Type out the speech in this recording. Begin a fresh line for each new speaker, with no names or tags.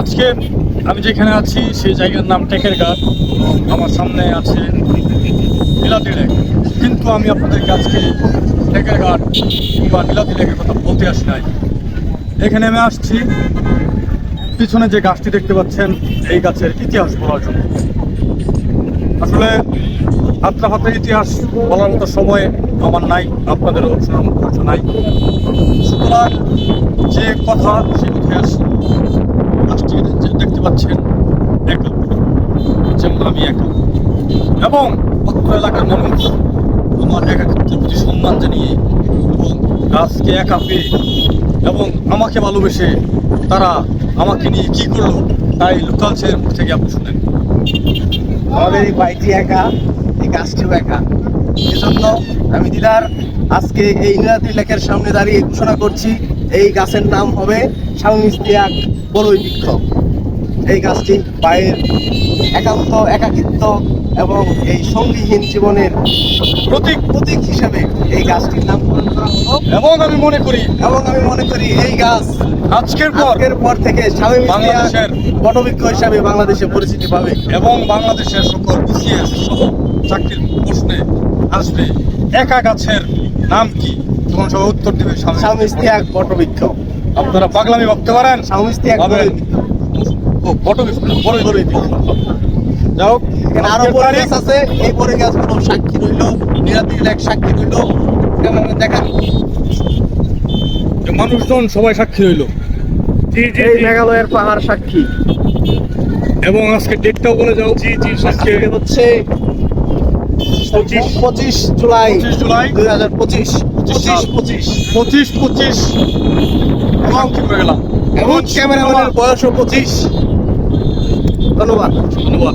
আজকে আমি যেখানে আছি, সেই জায়গার নাম টেকের ঘাট আমার সামনে আছে নীলাদি লেক। কিন্তু আমি আপনাদেরকে আজকে টেকের ঘাট কিংবা বিলাতি লেকের কথা বলতে আসি নাই। এখানে আমি আসছি। পিছনে যে গাছটি দেখতে পাচ্ছেন, এই গাছের ইতিহাস বলার জন্য। আসলে হাতের ইতিহাস বলার মতো সময় আমার নাই, আপনাদেরও শোনার নাই। সুতরাং যে কথা, সে গাছটি যে দেখতে পাচ্ছেন একা যেমন আমি একা এবং অত্র এলাকার মানুষ আমার একাকিত্বের প্রতি সম্মান জানিয়ে এবং গাছকে একা পেয়ে এবং আমাকে ভালোবেসে তারা আমাকে নিয়ে কি করল তাই লোকাল ছেলের মুখ থেকে আপনি শুনেন
আমাদের এই বাড়িটি একা, এই গাছটিও একা। এজন্য আমি দিদার আজকে এই ইন্দ্রাদ্রি লেকের সামনে দাঁড়িয়ে ঘোষণা করছি এই গাছের নাম হবে স্বামী ইস্তিয়াক বড়ই বৃক্ষ এই গাছটি পায়ের একান্ত একাকিত্ব এবং এই সঙ্গীহীন জীবনের প্রতীক প্রতীক হিসেবে এই গাছটির নামকরণ করা হলো।
এবং আমি মনে করি
এবং আমি মনে করি এই গাছ
আজকের পর
আজকের পর থেকে স্বামী
বাংলাদেশের
বটবৃক্ষ হিসাবে বাংলাদেশে পরিচিতি পাবে।
এবং বাংলাদেশের সকল বিসিএস সহ চাকরির প্রশ্নে আসবে একা গাছের নাম কি? তখন সবাই উত্তর দেবে স্বামী।
ইস্তিয়াক বটবৃক্ষ।
আপনারা পাগলামি ভাবতে পারেন?
স্বামী। বটবৃক্ষ। বড়ই
যাই হোক
এখানে আরও বড় গাছ আছে। এই বড় গাছগুলো সাক্ষী রইল? নিরাদিল এক সাক্ষী রইল? ক্যামেরা দেখান।
মানুষজন সবাই সাক্ষী রইল।
এই মেঘালয়ের পাহাড় সাক্ষী।
এবং আজকে ডেটটাও বলে যাও। জি জি আজকে
হচ্ছে
পঁচিশ।
পঁচিশ জুলাই
পঁচিশ জুলাই।
দুই হাজার পঁচিশ। পঁচিশ পঁচিশ।
পঁচিশ পঁচিশ।
এবং ক্যামেরাম্যানের বয়সও পঁচিশ। ধন্যবাদ।
ধন্যবাদ।